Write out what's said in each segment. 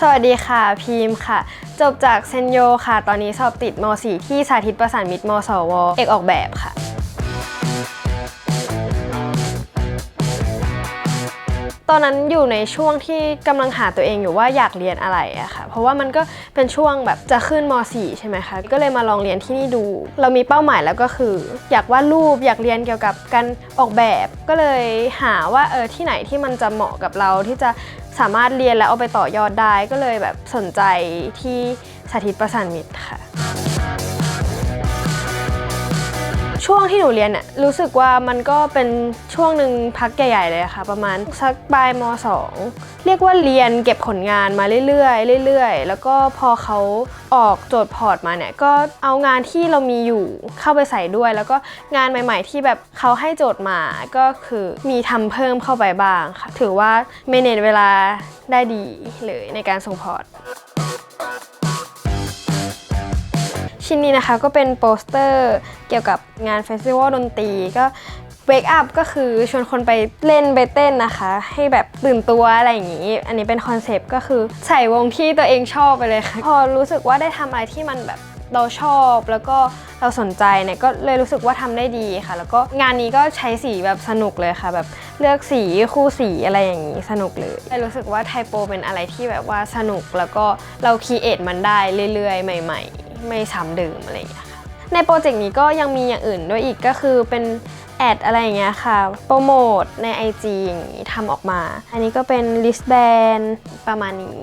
สวัสดีค่ะพีมค่ะ จบจากเซนโยค่ะ ตอนนี้สอบติดม .4 ที่สาธิตประสานมิตรมสว เอกออกแบบค่ะ ตอนนั้นอยู่ในช่วงที่กำลังหาตัวเองอยู่ว่าอยากเรียนอะไรอะค่ะ เพราะว่ามันก็เป็นช่วงแบบจะขึ้นม .4 ใช่ไหมคะ ก็เลยมาลองเรียนที่นี่ดู เรามีเป้าหมายแล้วก็คือ อยากวาดรูปอยากเรียนเกี่ยวกับการออกแบบ ก็เลยหาว่าเออที่ไหนที่มันจะเหมาะกับเราที่จะ สามารถเรียนแล้วเอาไปต่อยอดได้ก็เลยแบบสนใจที่สาธิตประสานมิตรค่ะ ช่วงที่หนูเรียนเนี่ยรู้สึกว่ามันก็เป็นช่วงหนึ่งพักใหญ่ๆเลยอะค่ะ ประมาณสักปลายม .2 เรียกว่าเรียนเก็บผลงานมาเรื่อยๆเรื่อยๆ แล้วก็พอเขาออกโจทย์พอร์ตมาเนี่ยก็เอางานที่เรามีอยู่เข้าไปใส่ด้วย แล้วก็งานใหม่ ๆ ที่แบบเขาให้โจทย์มาก็คือมีทำเพิ่มเข้าไปบ้างค่ะ ถือว่าเมเนจเวลาได้ดีเลยในการส่งพอร์ต ชิ้นนี้นะคะก็เป็นโปสเตอร์เกี่ยวกับงานเฟสติวัลดนตรีก็ Wake Up ก็คือชวนคนไปเล่นไปเต้นนะคะ ให้แบบตื่นตัวอะไรอย่างนี้ อันนี้เป็นคอนเซปต์ก็คือใส่วงที่ตัวเองชอบไปเลยค่ะ พอรู้สึกว่าได้ทำอะไรที่มันแบบเราชอบแล้วก็เราสนใจเนี่ยก็เลยรู้สึกว่าทำได้ดีค่ะ แล้วก็งานนี้ก็ใช้สีแบบสนุกเลยค่ะ แบบเลือกสีคู่สีอะไรอย่างนี้สนุกเลยเลยรู้สึกว่าไทโปเป็นอะไรที่แบบว่าสนุกแล้วก็เราคีเอทมันได้เรื่อยๆ ใหม่ ๆ ไม่ซ้ำเดิมอะไรอย่างเงี้ยค่ะในโปรเจกต์นี้ก็ยังมีอย่างอื่นด้วยอีกก็คือเป็นแอดอะไรอย่างเงี้ยค่ะ โปรโมทใน IG อย่างงี้ทำออกมา อันนี้ก็เป็นลิสแบนประมาณนี้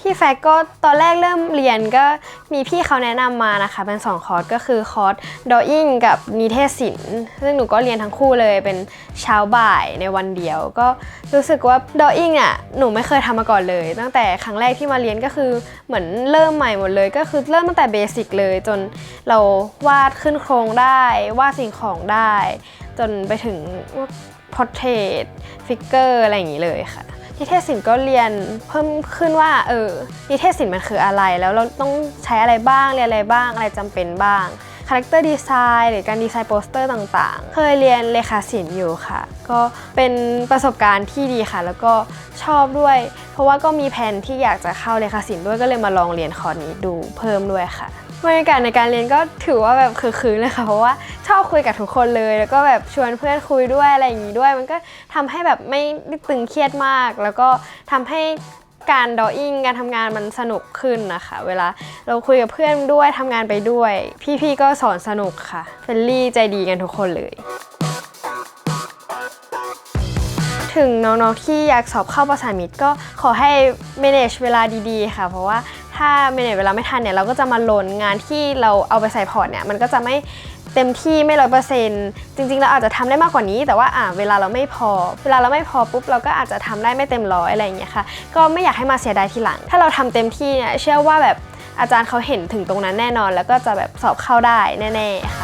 ที่แฟกก็ตอนแรกเริ่มเรียนก็ มีพี่เขาแนะนำมานะคะ เป็น 2 คอร์สก็คือคอร์สดออิ่งกับนิเทศศิลป์ซึ่งหนูก็เรียนทั้งคู่เลยเป็นเช้าบ่ายในวันเดียว ก็รู้สึกว่าดออิ่งอะหนูไม่เคยทำมาก่อนเลย ตั้งแต่ครั้งแรกที่มาเรียนก็คือเหมือนเริ่มใหม่หมดเลย ก็คือเริ่มตั้งแต่เบสิกเลย จนเราวาดขึ้นโครงได้วาดสิ่งของได้ จนไปถึงพอร์เทรตฟิกเกอร์อะไรอย่างนี้เลยค่ะ นิเทศศิลป์ก็เรียนเพิ่มขึ้นว่าเออนิเทศศิลป์มันคืออะไร แล้วเราต้องใช้อะไรบ้างเรียนอะไรบ้างอะไรจำเป็นบ้างคาแรคเตอร์ดีไซน์หรือการดีไซน์โปสเตอร์ต่างๆ เคยเรียนเลขาศิลป์อยู่ค่ะ ก็เป็นประสบการณ์ที่ดีค่ะ แล้วก็ชอบด้วย เพราะว่าก็มีแผนที่อยากจะเข้าเลขาศิลป์ด้วยก็เลยมาลองเรียนคอร์สนี้ดูเพิ่มด้วยค่ะ บรรยากาศในการเรียนก็ถือว่าแบบคือคืนเลยค่ะเพราะว่าชอบคุยกับทุกคนเลย แล้วก็แบบชวนเพื่อนคุยด้วยอะไรอย่างนี้ด้วย มันก็ทำให้แบบไม่ตึงเครียดมาก แล้วก็ทำให้การดออิ่งการทำงานมันสนุกขึ้นนะคะ เวลาเราคุยกับเพื่อนด้วยทำงานไปด้วย พี่ๆก็สอนสนุกค่ะเฟรนลี่ใจดีกันทุกคนเลย ถึงน้องๆที่อยากสอบเข้าประสามิตรก็ขอให้ manage เวลาดีๆ ค่ะ เพราะว่าถ้า manage เวลาไม่ทันเนี่ยเราก็จะมาหล่นงานที่เราเอาไปใส่พอร์ตเนี่ยมันก็จะไม่เต็มที่ไม่ร้อยเปอร์เซ็นต์จริง ๆ เราอาจจะทำได้มากกว่านี้ แต่ว่าอ่าเวลาเราไม่พอ เวลาเราไม่พอปุ๊บเราก็อาจจะทำได้ไม่เต็มร้อยอะไรอย่างเงี้ยค่ะ ก็ไม่อยากให้มาเสียดายทีหลัง ถ้าเราทำเต็มที่เนี่ยเชื่อว่าแบบอาจารย์เขาเห็นถึงตรงนั้นแน่นอน แล้วก็จะแบบสอบเข้าได้แน่ๆค่ะ